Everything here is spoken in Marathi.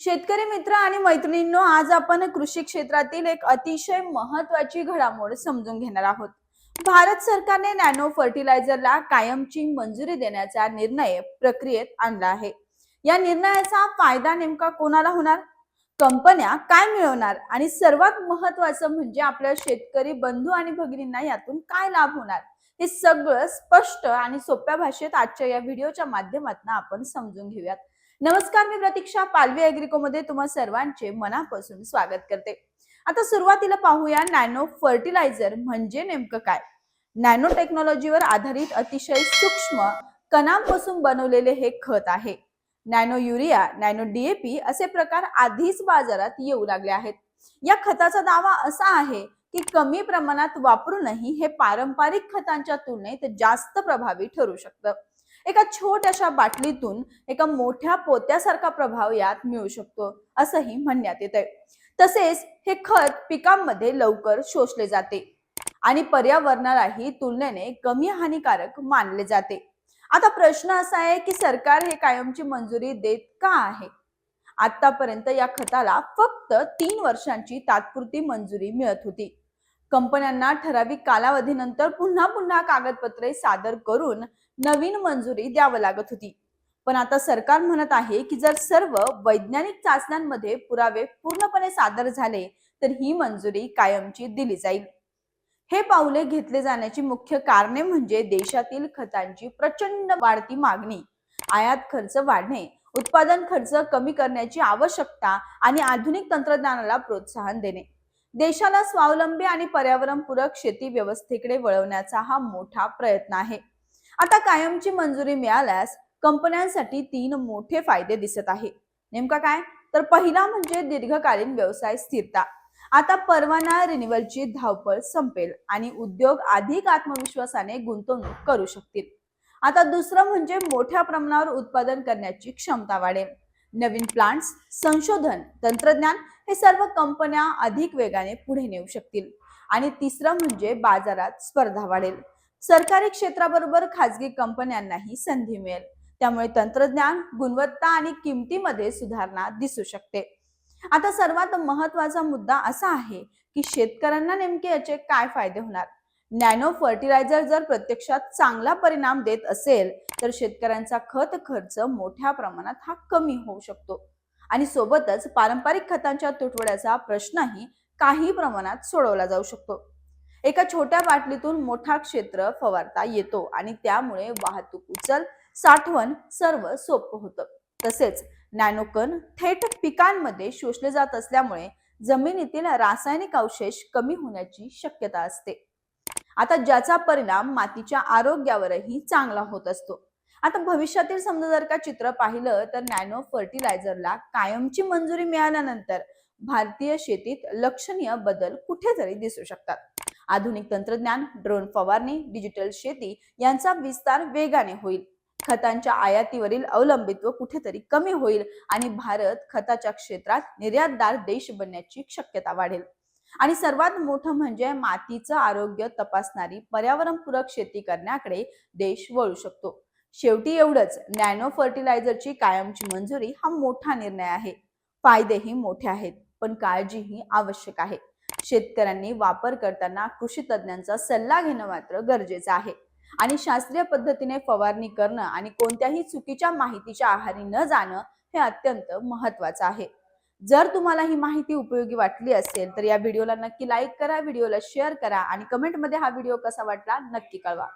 शेतकरी मित्र आणि मैत्रिणींनो आज आपण कृषी क्षेत्रातील एक अतिशय महत्वाची घडामोड समजून घेणार आहोत. भारत सरकारने नॅनो फर्टिलायझरला कायमची मंजुरी देण्याचा निर्णय प्रक्रियेत आणला आहे. या निर्णयाचा फायदा नेमका कोणाला होणार? कंपन्या काय मिळवणार? आणि सर्वात महत्वाचं म्हणजे आपल्या शेतकरी बंधू आणि भगिनींना यातून काय लाभ होणार? हे सगळं स्पष्ट आणि सोप्या भाषेत आजच्या या व्हिडिओच्या माध्यमातून आपण समजून घेऊयात. नमस्कार मी प्रतीक्षा पालवी अॅग्रिको मध्ये तुम्हा सर्वांचे मनापासून स्वागत करते. आता सुरुवातीला पाहूया नॅनो फर्टिलायझर म्हणजे नेमकं काय? नॅनो टेक्नॉलॉजीवर आधारित अतिशय सूक्ष्म कणांपासून बनवलेले हे खत आहे. नॅनो युरिया नॅनो डीएपी असे प्रकार आधीच बाजारात येऊ लागले आहेत. या खताचा दावा असा आहे की कमी प्रमाणात वापरूनही हे पारंपरिक खतांच्या तुलनेत जास्त प्रभावी ठरू शकतं. एका छोट्याशा बाटलीतून एका मोठ्या पोत्यासारखा प्रभाव यात मिळू शकतो असंही म्हणण्यात येत आहे तसेच हे खत पिकांमध्ये लवकर शोषले जाते आणि पर्यावरणालाही तुलनेने कमी हानिकारक मानले जाते. आता प्रश्न असा आहे की सरकार हे कायमची मंजुरी देत का आहे? आतापर्यंत या खताला फक्त तीन वर्षांची तात्पुरती मंजुरी मिळत होती. कंपन्यांना ठराविक कालावधीनंतर पुन्हा पुन्हा कागदपत्रे सादर करून नवीन मंजुरी द्यावं लागत होती. पण आता सरकार म्हणत आहे की जर सर्व वैज्ञानिक चाचण्यांमध्ये पुरावे पूर्णपणे सादर झाले तर ही मंजुरी कायमची दिली जाईल. हे पाऊले घेतले जाण्याची मुख्य कारणे म्हणजे देशातील खतांची प्रचंड वाढती मागणी आयात खर्च वाढणे उत्पादन खर्च कमी करण्याची आवश्यकता आणि आधुनिक तंत्रज्ञानाला प्रोत्साहन देणे. देशाला स्वावलंबी आणि पर्यावरणपूरक शेती व्यवस्थेकडे वळवण्याचा हा मोठा प्रयत्न आहे. आता कायमची मंजुरी मिळाल्यास कंपन्यांसाठी तीन मोठे फायदे दिसत आहे. नेमका काय? तर पहिला म्हणजे दीर्घकालीन व्यवसाय स्थिरता. आता परवाना रिन्युअलची धावपळ संपेल आणि उद्योग अधिक आत्मविश्वासाने गुंतवणूक करू शकतील. आता दुसरं म्हणजे मोठ्या प्रमाणावर उत्पादन करण्याची क्षमता वाढेल. नवीन प्लांट्स संशोधन तंत्रज्ञान हे सर्व कंपन्या अधिक वेगाने पुढे नेऊ शकतील. आणि तिसरं म्हणजे बाजारात स्पर्धा वाढेल. सरकारी क्षेत्राबरोबर खाजगी कंपन्यांनाही संधी मिळेल. त्यामुळे तंत्रज्ञान गुणवत्ता आणि किमतीमध्ये सुधारणा दिसू शकते. आता सर्वात महत्त्वाचा मुद्दा असा आहे की शेतकऱ्यांना नेमके याचे काय फायदे होणार? नॅनो फर्टिलायझर जर प्रत्यक्षात चांगला परिणाम देत असेल तर शेतकऱ्यांचा खत खर्च मोठ्या प्रमाणात हा कमी होऊ शकतो. आणि सोबतच पारंपरिक खतांच्या तुटवड्याचा प्रश्नही काही प्रमाणात सोडवला जाऊ शकतो. एका छोट्या बाटलीतून मोठा क्षेत्र फवारता येतो आणि त्यामुळे वाहतूक उचल साठवण सर्व सोपं होतं. तसेच नॅनोकन थेट पिकांमध्ये शोषले जात असल्यामुळे जमिनीतील रासायनिक अवशेष कमी होण्याची शक्यता असते. आता ज्याचा परिणाम मातीच्या आरोग्यावरही चांगला होत असतो. आता भविष्यातील समजा जर का चित्र पाहिलं तर नॅनो फर्टिलायझरला कायमची मंजुरी मिळाल्यानंतर भारतीय शेतीत लक्षणीय बदल कुठेतरी दिसू शकतात. आधुनिक तंत्रज्ञान ड्रोन फवारणी डिजिटल शेती यांचा विस्तार वेगाने होईल. खतांच्या आयातीवरील अवलंबित्व कुठेतरी कमी होईल आणि भारत खताच्या क्षेत्रात निर्यातदार देश बनण्याची शक्यता वाढेल. आणि सर्वात मोठं म्हणजे मातीचं आरोग्य तपासणारी पर्यावरणपूरक शेती करण्याकडे देश वळू शकतो. शेवटी एवढंच. नॅनो फर्टिलायझरची कायमची मंजुरी हा मोठा निर्णय आहे. फायदेही मोठे आहेत पण काळजीही आवश्यक आहे. शेतकऱ्यांनी वापर करताना कृषी तज्ज्ञांचा सल्ला घेणं मात्र गरजेचं आहे. आणि शास्त्रीय पद्धतीने फवारणी करणं आणि कोणत्याही चुकीच्या माहितीच्या आहारी न जाणं हे अत्यंत महत्वाचं आहे. जर तुम्हाला ही माहिती उपयोगी वाटली असेल तर या व्हिडिओला नक्की लाईक करा व्हिडिओला शेअर करा आणि कमेंटमध्ये हा व्हिडिओ कसा वाटला नक्की कळवा.